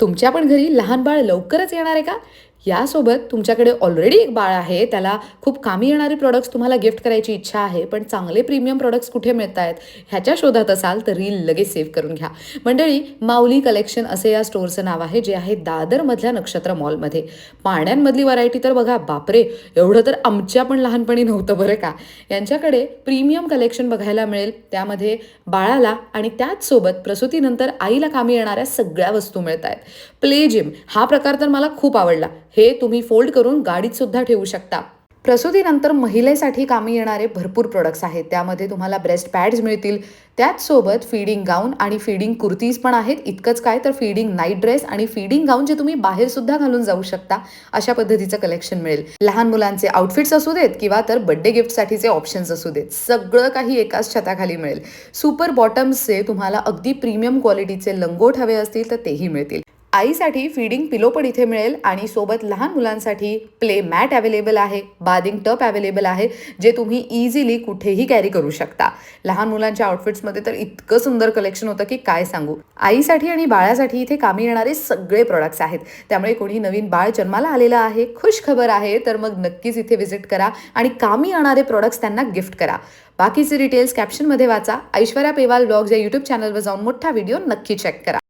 तुमच्या पण घरी लहान बाळ लवकरच येणार आहे का? यासोबत तुमच्याकडे ऑलरेडी एक बाळ आहे त्याला खूप कामी येणारे प्रोडक्ट्स तुम्हाला गिफ्ट करायची इच्छा आहे पण चांगले प्रीमियम प्रोडक्ट्स कुठे मिळत आहेत ह्याच्या शोधात असाल तर रील लगेच सेव्ह करून घ्या. मंडळी माऊली कलेक्शन असे या स्टोअरचं नाव आहे जे आहे दादरमधल्या नक्षत्र मॉलमध्ये पाण्यामधली व्हरायटी तर बघा बापरे! एवढं तर आमच्या पण लहानपणी नव्हतं बरं का. यांच्याकडे प्रीमियम कलेक्शन बघायला मिळेल त्यामध्ये बाळाला आणि त्याचसोबत प्रसूतीनंतर आईला कामी येणाऱ्या सगळ्या वस्तू मिळत आहेत प्ले जिम हा प्रकार तर मला खूप आवडला. हे तुम्ही फोल्ड करून गाडीत सुद्धा ठेवू शकता. प्रसूतीनंतर महिलेसाठी कामी येणारे भरपूर प्रोडक्ट्स आहेत. त्यामध्ये तुम्हाला ब्रेस्ट पॅड्स मिळतील. त्याचसोबत फीडिंग गाऊन आणि फीडिंग कुर्तीज पण आहेत. इतकंच काय तर फीडिंग नाईट ड्रेस आणि फीडिंग गाऊन जे तुम्ही बाहेर सुद्धा घालून जाऊ शकता. अशा पद्धतीचं कलेक्शन मिळेल. लहान मुलांचे आउटफिट्स असू देत किंवा तर बड्डे गिफ्टसाठीचे ऑप्शन्स असू देत. सगळं काही एकाच छताखाली मिळेल. सुपर बॉटम्सचे तुम्हाला अगदी प्रीमियम क्वालिटीचे लंगोट हवे असतील तर तेही मिळतील. आईसाठी फीडिंग पिलो पण इथे मिळेल आणि सोबत लहान मुलांसाठी प्ले मॅट अवेलेबल आहे बादिंग टप अवेलेबल आहे जे तुम्ही इझिली कुठेही कॅरी करू शकता. लहान मुलांच्या आउटफिट्समध्ये तर इतकं सुंदर कलेक्शन होतं की काय सांगू. आईसाठी आणि बाळासाठी इथे कामी येणारे सगळे प्रोडक्ट्स आहेत. त्यामुळे कोणी नवीन बाळ जन्माला आलेलं आहे खुश खबर आहे तर मग नक्कीच इथे व्हिजिट करा आणि कामी येणारे प्रोडक्ट्स त्यांना गिफ्ट करा. बाकीचे डिटेल्स कॅप्शनमध्ये वाचा. ऐश्वर्या पेवाल ब्लॉग्स या यूट्यूब चॅनलवर जाऊन मोठा व्हिडिओ नक्की चेक करा.